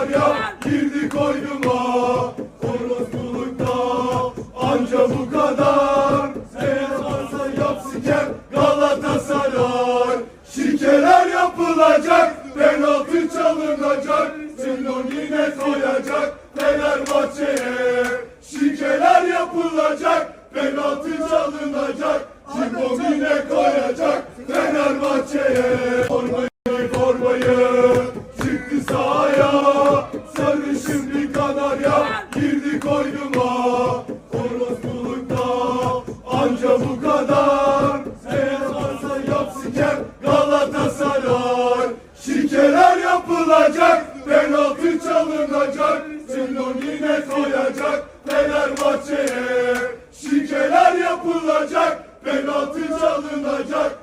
var ya girdi koynuma. Orospulukta anca bu kadar. Sen varsa yap siker Galatasaray. Şikeler yapılacak Penaltı çalınacak Sindon yine soyacak Fenerbahçe'ye. Şikeler yapılacak Penaltı sarışın bir kanarya girdi koynuma. Orospulukta anca bu kadar. Eğer varsa yap siker Galatasaray. Şikeler yapılacak, penaltı çalınacak. Sinon yine koyacak Fenerbahçe'ye. Şikeler yapılacak, penaltı çalınacak.